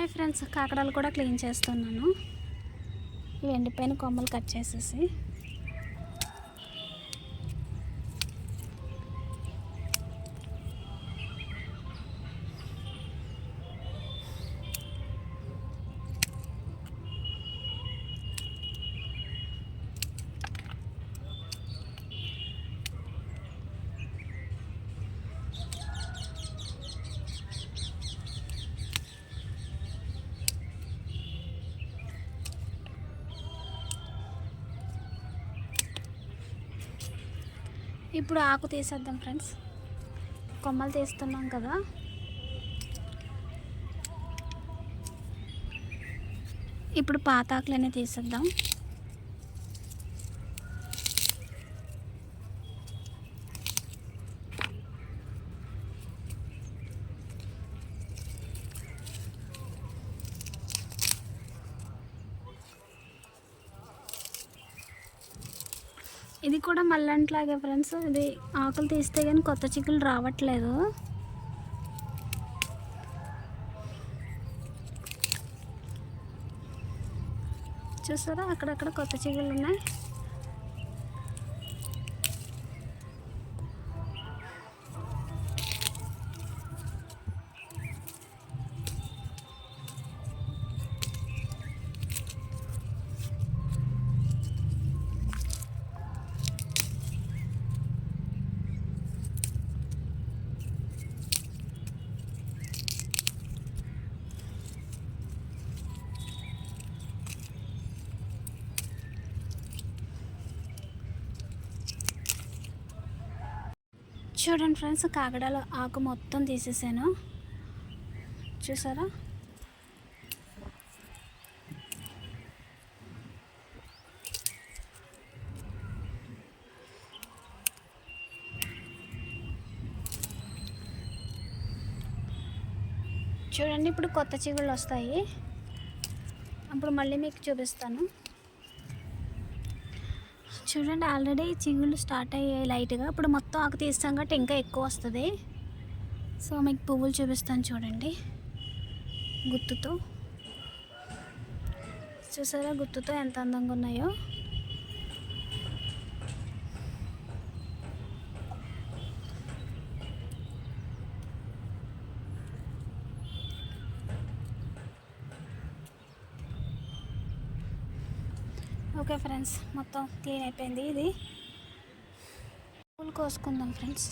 Hi friends కాకడాలు కూడా clean చేస్తున్నాను. ఇవి ఎండిపోయిన కొమ్మలు కట్ చేసేసి. ఇప్పుడు ఆకు తీసేద్దాం ఫ్రెండ్స్. కొమ్మలు తీస్తున్నాం కదా. ఇప్పుడు పాత ఆకులనే తీసేద్దాం. ఇది కూడా మళ్ళంట్లాగే ఫ్రెండ్స్ ఇది ఆకులు తీస్తే కానీ కొత్త చిక్కులు రావట్లేదు. చూసారా? అక్కడక్కడ కొత్త చిగుళ్ళు ఉన్నాయి. చూడండి ఫ్రెండ్స్ కాకడాలో ఆకు మొత్తం తీసేసాను. చూసారా? చూడండి ఇప్పుడు కొత్త చిగుళ్ళు వస్తాయి. అప్పుడు మళ్ళీ మీకు చూపిస్తాను. చూడండి ఆల్రెడీ చిగుళ్ళు స్టార్ట్ అయ్యాయి లైట్గా. ఇప్పుడు మొత్తం ఆకు తీస్తాం కాబట్టి ఇంకా ఎక్కువ వస్తుంది. సో మీకు పువ్వులు చూపిస్తాను చూడండి. గుత్తుతో. చూసారా గుత్తుతో ఎంత అందంగా ఉన్నాయో? ఓకే ఫ్రెండ్స్ మొత్తం క్లీన్ అయిపోయింది ఇది. పూలు కోసుకుందాం ఫ్రెండ్స్.